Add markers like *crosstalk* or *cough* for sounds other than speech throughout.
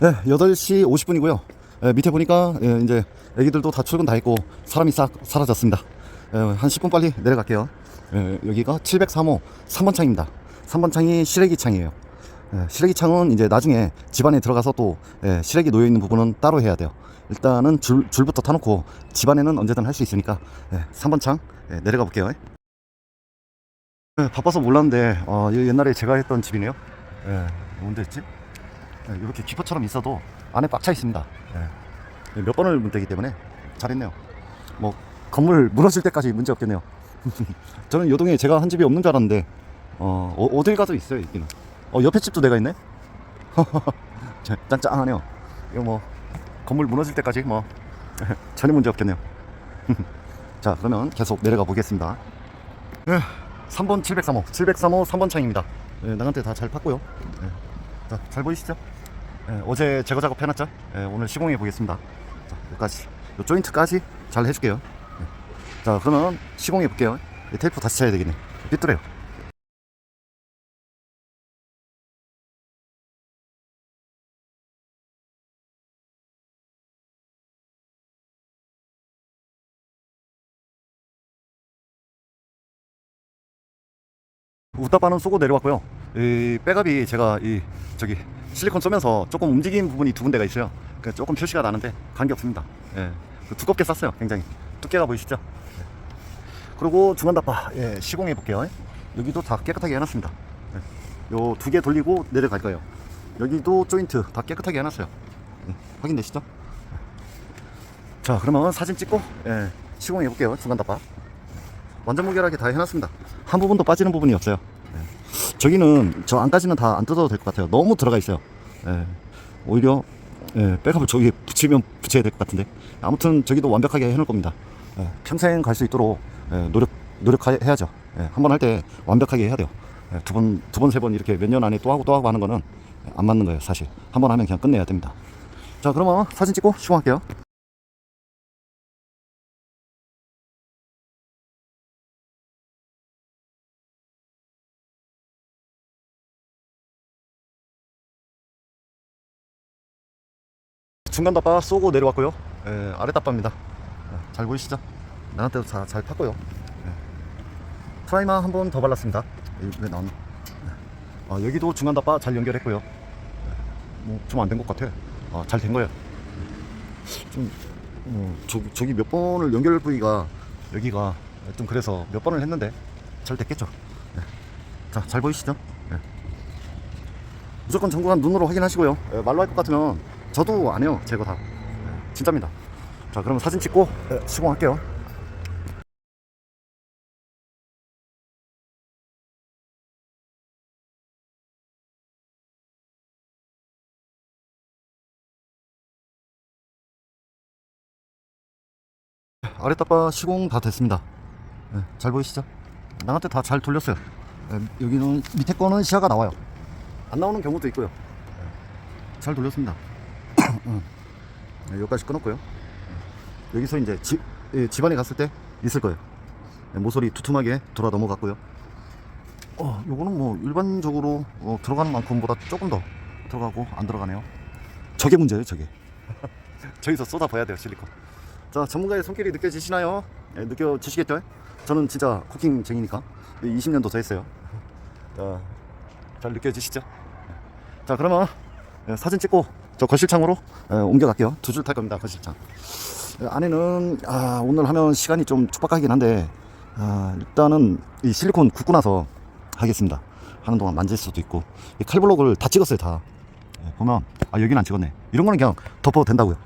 네, 8시 50분이고요. 밑에 보니까 예, 이제 애기들도 다 출근 다 했고 사람이 싹 사라졌습니다. 예, 한 10분 빨리 내려갈게요. 예, 여기가 703호 3번 창입니다. 3번 창이 시래기 창이에요. 예, 시래기 창은 이제 나중에 집 안에 들어가서 또 예, 시래기 놓여 있는 부분은 따로 해야 돼요. 일단은 줄, 줄부터 타놓고 집 안에는 언제든 할 수 있으니까 예, 3번 창 예, 내려가 볼게요. 예, 바빠서 몰랐는데 어, 옛날에 제가 했던 집이네요. 예, 뭔데 했지? 예, 이렇게 기포처럼 있어도 안에 꽉 차 있습니다. 예. 몇 번을 문대기 때문에 잘했네요. 뭐 건물 무너질 때까지 문제 없겠네요. *laughs* 저는 요 동에 제가 한 집이 없는 줄 알았는데 어, 어 어딜 가도 있어요 있기는. 어 옆에 집도 내가 있네. *laughs* 자, 짠짠하네요. 이거 뭐 건물 무너질 때까지 뭐 *laughs* 전혀 문제 없겠네요. 자 그러면 계속 내려가 보겠습니다. 예, 3번 703호 703호 3번 창입니다. 예, 나한테 다 잘 팠고요. 예. 자, 잘 보이시죠? 예, 어제 제거 작업 해놨죠? 예, 오늘 시공해 보겠습니다. 자, 여기까지. 요 조인트까지 잘 해줄게요. 예. 자, 그러면 시공해 볼게요. 이 테이프 다시 쳐야 되겠네. 삐뚤어요. 우따빠는 쏘고 내려왔고요. 이 백업이 제가 이 저기 실리콘 쏘면서 조금 움직인 부분이 두 군데가 있어요. 그 조금 표시가 나는데 관계 없습니다. 예, 그 두껍게 쐈어요. 굉장히 두께가 보이시죠? 예. 그리고 중간 답바 예, 시공해 볼게요. 여기도 다 깨끗하게 해놨습니다. 예. 요두 개 돌리고 내려갈 거예요. 여기도 조인트 다 깨끗하게 해놨어요. 예, 확인되시죠? 예. 자, 그러면 사진 찍고 예, 시공해 볼게요. 중간 답바. 완전 무결하게 다 해놨습니다. 한 부분도 빠지는 부분이 없어요. 예. 저기는 저 안까지는 다 안 뜯어도 될 것 같아요. 너무 들어가 있어요. 예. 오히려 예, 백업을 저기 붙이면 붙여야 될 것 같은데 아무튼 저기도 완벽하게 해놓을 겁니다. 예, 평생 갈 수 있도록 예, 노력 노력해야죠. 예, 한번 할 때 완벽하게 해야 돼요. 예, 두 번, 두 번, 세 번 이렇게 몇 년 안에 또 하고 또 하고 하는 거는 안 맞는 거예요, 사실. 한 번 하면 그냥 끝내야 됩니다. 자, 그러면 사진 찍고 시공할게요. 중간 답바 쏘고 내려왔고요. 예, 아래 답바입니다. 예, 잘 보이시죠? 나한테도 다 잘 팠고요. 예. 프라이머 한번 더 발랐습니다. 예, 왜 나왔나? 예. 아, 여기도 중간 답바 잘 연결했고요. 예. 뭐좀 안 된 것 같아. 아, 잘 된 거예요. 예. 좀 어, 저기, 저기 몇 번을 연결 부위가 여기가 좀 그래서 몇 번을 했는데 잘 됐겠죠. 예. 자, 잘 보이시죠? 예. 무조건 전국한 눈으로 확인하시고요. 예, 말로 할 것 같으면 저도 안 해요. 제거 다. 예, 진짜입니다. 자, 그러면 사진 찍고 예, 시공할게요. 아래 따빠 시공 다 됐습니다. 예, 잘 보이시죠? 나한테 다 잘 돌렸어요. 예, 여기는 밑에 거는 시야가 나와요. 안 나오는 경우도 있고요. 예, 잘 돌렸습니다. 응. 네, 여기까지 끊었고요. 예, 여기서 이제 집, 예, 집안에 갔을 때 있을 거예요. 예, 모서리 두툼하게 돌아 넘어갔고요. 어, 요거는 뭐 일반적으로 어, 들어가는 만큼보다 조금 더 들어가고 안 들어가네요. 저게 문제예요, 저게. *laughs* 저기서 쏟아봐야 돼요, 실리콘. 자, 전문가의 손길이 느껴지시나요? 예, 느껴지시겠죠? 저는 진짜 쿠킹쟁이니까 20년도 더 했어요. 자, 잘 느껴지시죠? 자, 그러면 예, 사진 찍고 저 거실창으로 예, 옮겨갈게요. 두 줄 탈 겁니다, 거실창. 예, 안에는 아, 오늘 하면 시간이 좀 촉박하긴 한데 아, 일단은 이 실리콘 굽고 나서 하겠습니다. 하는 동안 만질 수도 있고 이 칼블록을 다 찍었어요, 다. 예, 보면 아 여기는 안 찍었네. 이런 거는 그냥 덮어도 된다고요.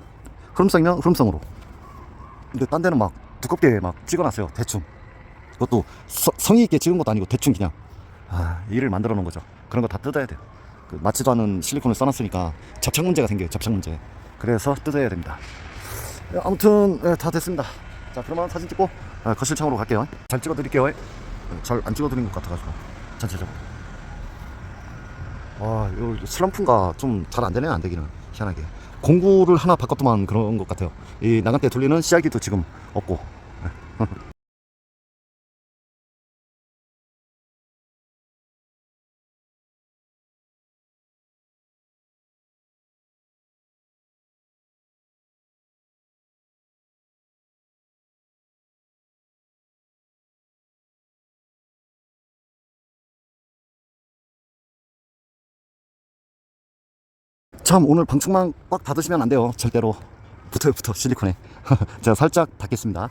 흐름성이면 흐름성으로. 근데 딴 데는 막 두껍게 막 찍어놨어요. 대충. 그것도 서- 성의 있게 찍은 것도 아니고 대충 그냥 아, 일을 만들어 놓은 거죠. 그런 거 다 뜯어야 돼요. 그 맞지도 않은 실리콘을 써놨으니까 접착 문제가 생겨요. 접착 문제. 그래서 뜯어야 됩니다. 예, 아무튼 예, 다 됐습니다. 자 그러면 사진 찍고 아, 거실창으로 갈게요. 잘 찍어드릴게요. 잘 안 찍어드린 것 같아가지고 전체적으로. 와, 요 슬럼프인가 좀 잘 안 되네 안 되기는 희한하게. 공구를 하나 바꿨더만 그런 것 같아요. 이 나간 때 돌리는 CR기도 지금 없고. *laughs* 참 오늘 방충망 꽉 닫으시면 안 돼요. 절대로. 붙어요 붙어 실리콘에. *laughs* 제가 살짝 닫겠습니다